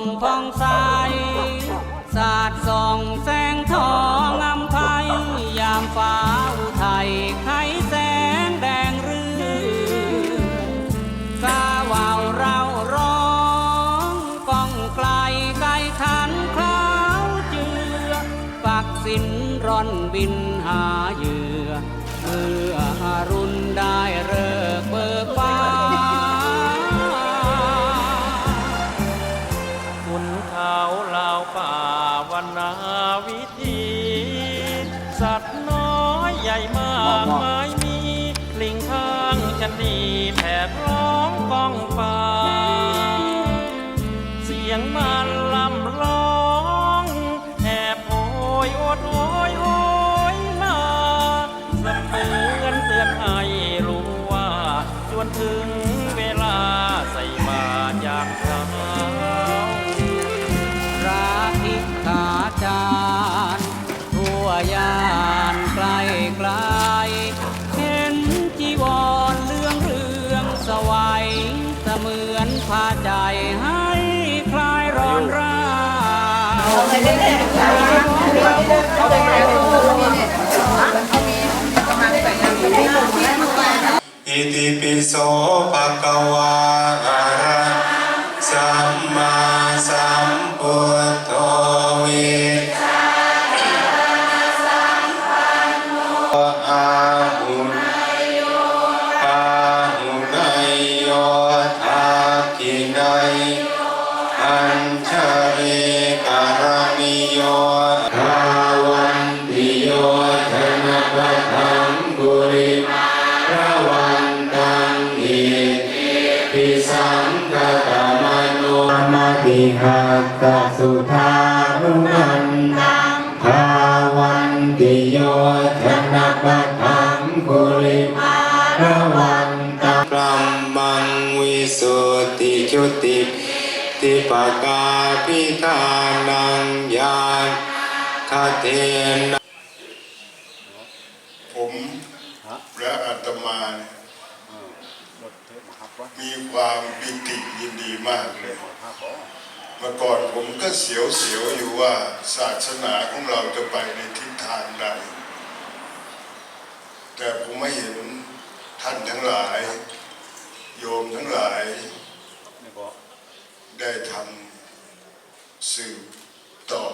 องพองใสสาดส่องแส ปิโสภะคะวะอะระสัมมาสัมพุทโธ ตสุธานุมันตังภาวันติโยธนปัทังกุลิมาระวันตังพรัมมังวิสุทธิจุติติปกาพิธานังยานคาเทนผมและอาตมาเนี่ยมีความปิติยินดีมากเลย เมื่อก่อนผมก็เสียวเสียวๆอยู่ว่าศาสนาของเราจะไปในทิศทางใด แต่ผมไม่เห็นท่านทั้งหลาย โยมทั้งหลาย ได้ทำสืบต่อ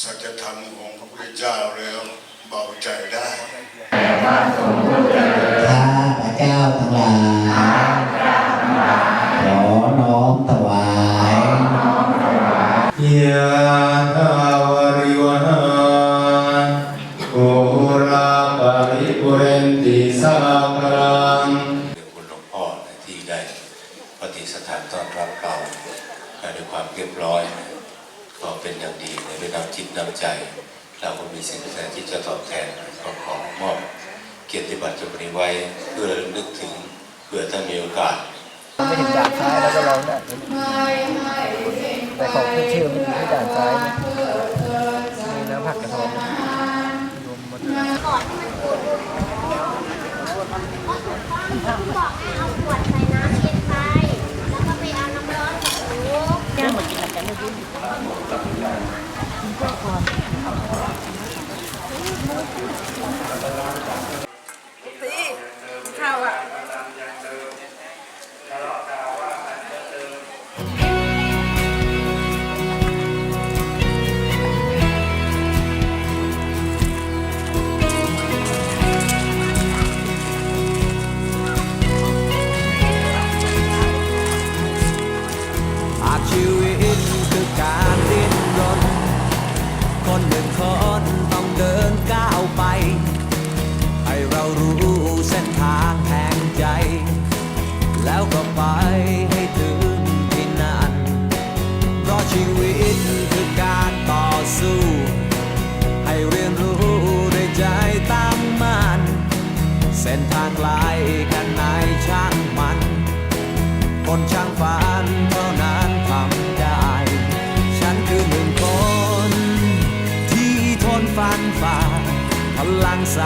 สัจธรรมของพระพุทธเจ้าแล้วเบาใจได้ เกียรติบันไว้เพื่อระลึกถึงเพื่อถ้ามีโอกาสไม่ถึงด่านซ้ายแล้วก็ลองได้แต่ของขึ้นชื่อมันอยู่ที่ด่านซ้ายมีน้ำผักกระทองรวมหมดบอกให้เอาขวดใส่น้ำเย็นไปแล้วก็ไปเอาน้ำร้อนกับหูอา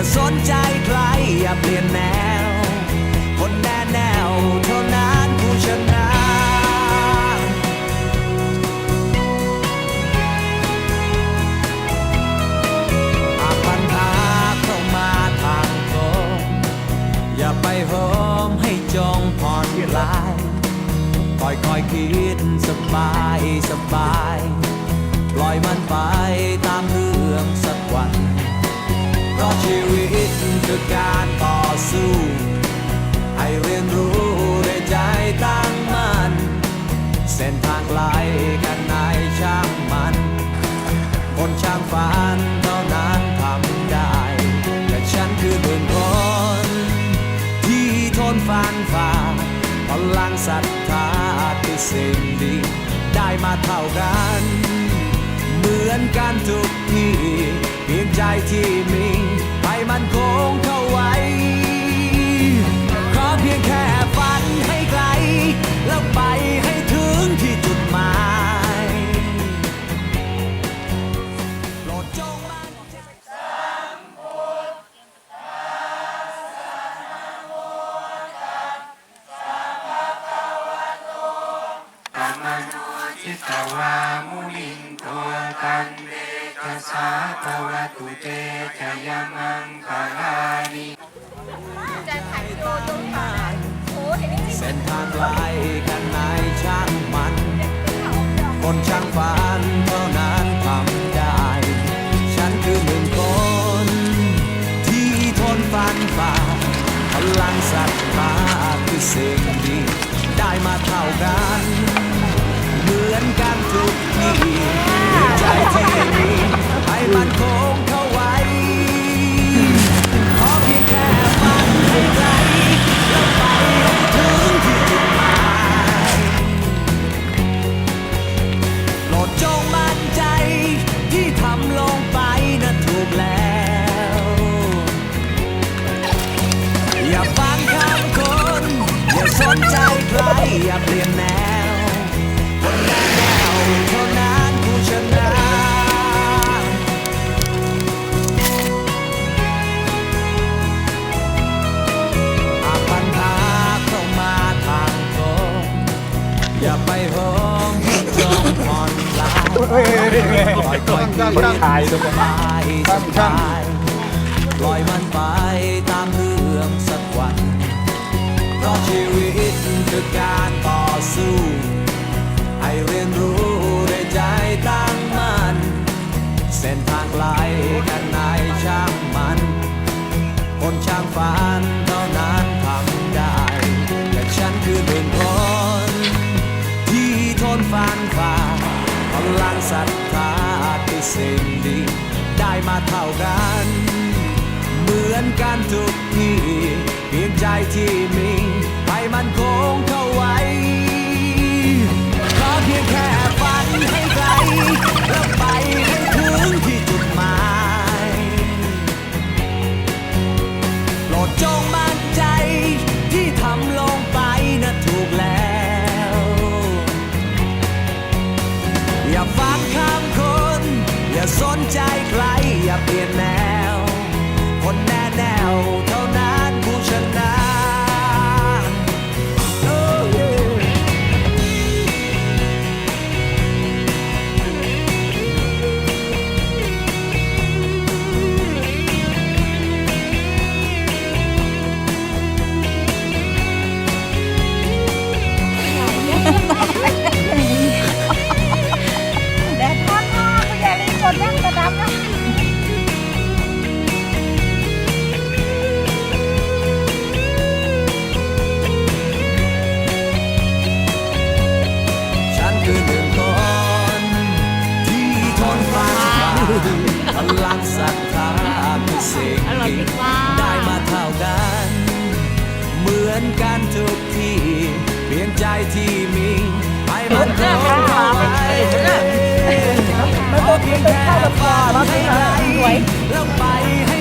อย่าสนใจใครอย่าเปลี่ยนแนว คนแน่แนวเท่านั้นผู้ชนะหากปัญหาเข้ามาทางตรงอย่าไปโหมให้จงผ่อนคลายค่อยค่อยคิดสบายสบาย ปล่อยมันไปตามเรื่องสักวันเพราะ ชีวิตคือการต่อสู้ ให้เรียนรู้ด้ใจตั้งมั่นเส้นทางไกลกันไหนช่างมันคนช่างฝันเท่านั้นทำได้แต่ฉันคือหนึ่งคนที่ทนฟันฝ่าพลังศรัทธาคือสิ่งดีได้มาเท่ากัน เหมือนกันทุกที่เพียงใจที่มี ใเดชะสาตวตุเตชะยมังคลานิจะถ่ายโดตรงถ่ายโอ้เห็นจริงเส้นทางไกลกันไหนช่างมัน คนช่างฝันเท่านั้นทำได้ ฉันคือหนึ่งคน ที่ทนฟันฝ่าพลังศรัทธาคือสิ่งดีได้มาเท่ากัน เหมือนกันทุกที่ใจที่ อยๆคิดสบายสบายปล่อยมันไปตามเรื่องสักวันเพราะชีวิตคือการต่อสู้ สิ่งดี ได้มาเท่ากัน เหมือนกันทุกทีเพียงใจที่มีให้มันคงเข้าไว้ พลังศรัทธาคือสิ่งที่ได้มาเท่ากัน เหมือนกันทุกที่เพียงใจที่มีให้มันตรงเข้าไปขอเพียงแค่ฝันให้ไกลแล้วไปให้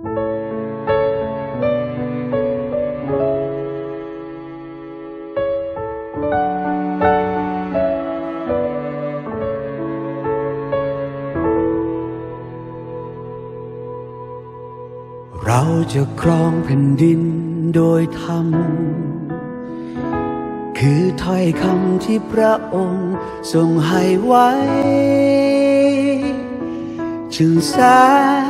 เราจะครองแผ่นดินโดยธรรม คือถ้อยคำที่พระองค์ทรงให้ไว้ จึงแสน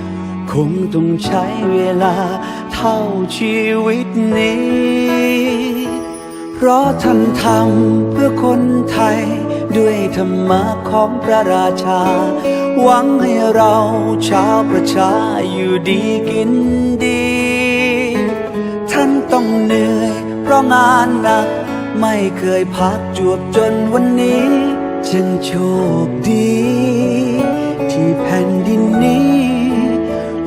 คงต้องใช้เวลาเท่าชีวิตนี้ เพราะท่านทำเพื่อคนไทย ด้วยธรรมะของพระราชา หวังให้เราชาวประชาอยู่ดีกินดี ท่านต้องเหนื่อยเพราะงานหนัก ไม่เคยพักจวบจนวันนี้ ฉันโชคดี ที่แผ่นดินนี้